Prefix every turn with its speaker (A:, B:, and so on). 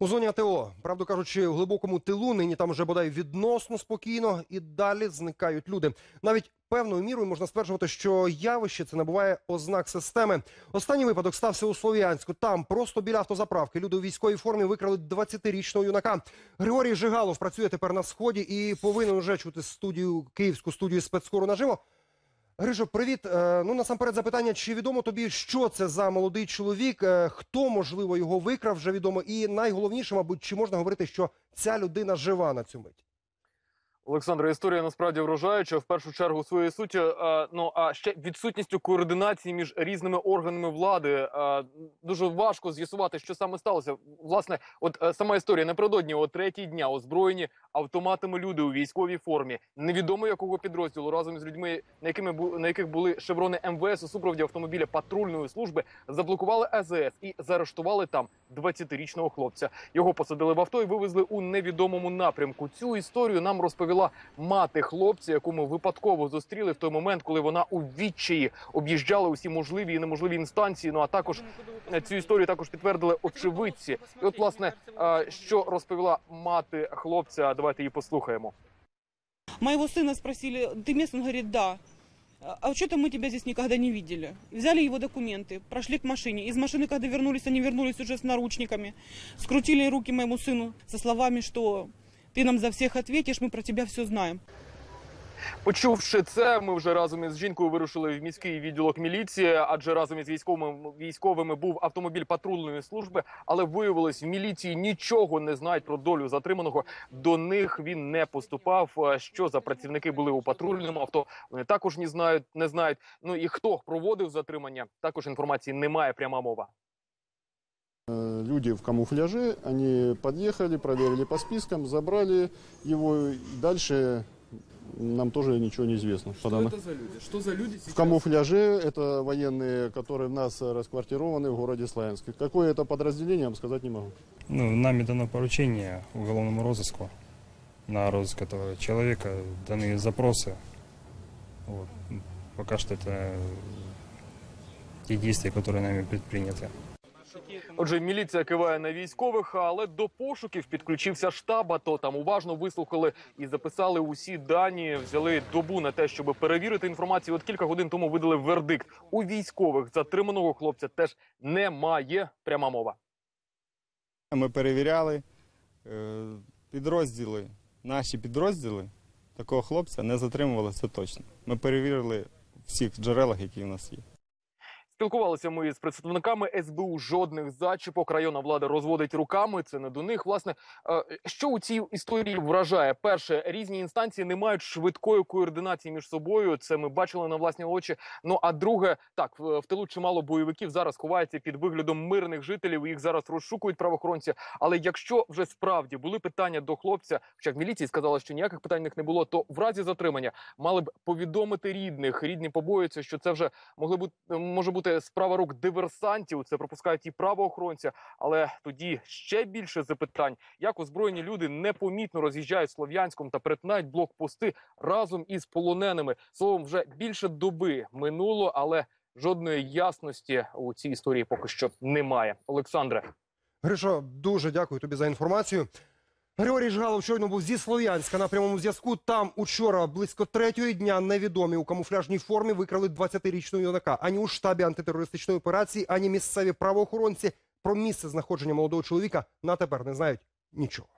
A: У зоні АТО, правду кажучи, у глибокому тилу нині там вже бодай відносно спокійно і далі зникають люди. Навіть певною мірою можна стверджувати, що явище це набуває ознак системи. Останній випадок стався у Слов'янську. Там просто біля автозаправки люди у військовій формі викрали 20-річного юнака. Григорій Жигалов працює тепер на сході і повинен уже чути студію київську студію спецскору наживо. Грижо, привіт. Е, Ну насамперед запитання, чи відомо тобі, що це за молодий чоловік, е, хто можливо його викрав, вже відомо, і найголовніше, мабуть, чи можна говорити, що ця людина жива на цю мить?
B: Олександре, історія насправді вражаюча в першу чергу своєю суттю. е, Ну а ще відсутністю координації між різними органами влади. е, Дуже важко з'ясувати, що саме сталося. Власне, от е, сама історія напередодні о третій дня озброєні автоматами люди у військовій формі, невідомо якого підрозділу разом з людьми, на якими на яких були шеврони МВС у супроводі автомобіля патрульної служби, заблокували АЗС і заарештували там 20-річного хлопця. Його посадили в авто і вивезли у невідомому напрямку. Цю історію нам розповіла мати хлопця, яку ми випадково зустріли в той момент, коли вона у відчаї об'їжджала усі можливі і неможливі інстанції. Ну а також е, цю історію також підтвердили очевидці. І от власне е, що розповіла мати хлопця. Давайте її послухаємо.
C: Моего сына спросили, ты местный? Он говорит, да. А что-то мы тебя здесь никогда не видели. Взяли его документы, прошли к машине. Из машины, когда вернулись, они вернулись уже с наручниками. Скрутили руки моему сыну со словами, что ты нам за всех ответишь, мы про тебя все знаем.
B: Почувши це, ми вже разом із жінкою вирушили в міський відділок міліції, адже разом із військовими військовими був автомобіль патрульної служби. Але виявилось, в міліції нічого не знають про долю затриманого. До них він не поступав. Що за працівники були у патрульному авто? Вони також не знають, не знають. Ну і хто проводив затримання? Також інформації немає. Пряма мова.
D: Э, Люди в камуфляже, они подъехали, проверили по спискам, забрали его. Дальше нам тоже ничего не известно. по
E: Что
D: данным.
E: это за люди? Что за люди сейчас?
D: В камуфляже это военные, которые в нас расквартированы в городе Славянске. Какое это подразделение, я вам сказать не могу.
F: Ну, нами дано поручение уголовному розыску на розыск этого человека. Даны запросы. Вот. Пока что это те действия, которые нами предприняты.
B: Отже, міліція киває на військових, але до пошуків підключився штаб. АТО. там уважно вислухали і записали усі дані. Взяли добу на те, щоб перевірити інформацію. От кілька годин тому видали вердикт. У військових затриманого хлопця теж немає. Пряма мова.
G: Ми перевіряли е, підрозділи, наші підрозділи такого хлопця не затримували, це точно. Ми перевірили всіх джерелах, які у нас є.
B: Спілкувалися ми з представниками СБУ. Жодних зачіпок. Районна влада розводить руками. Це не до них. Власне, е, що у цій історії вражає? Перше, різні інстанції не мають швидкої координації між собою. Це ми бачили на власні очі. Ну а друге, так в тилу чимало бойовиків зараз ховаються під виглядом мирних жителів. Їх зараз розшукують правоохоронці. Але якщо вже справді були питання до хлопця, хоча в міліції сказали, що ніяких питань в них не було, то в разі затримання мали б повідомити рідних. Рідні побоюються, що це вже могли бути може бути справа рук диверсантів. Це пропускають і правоохоронці. Але тоді ще більше запитань, як озброєні люди непомітно роз'їжджають слов'янськом та перетинають блокпости разом із полоненими. Словом, вже більше доби минуло, але жодної ясності у цій історії поки що немає. Олександре.
A: Гришо, дуже дякую тобі за інформацію. Григорій Жгалов щойно був зі Слов'янська на прямому зв'язку. Там учора близько третьої дня невідомі у камуфляжній формі викрали 20-річного юнака. Ані у штабі антитерористичної операції, ані місцеві правоохоронці про місце знаходження молодого чоловіка на тепер не знають нічого.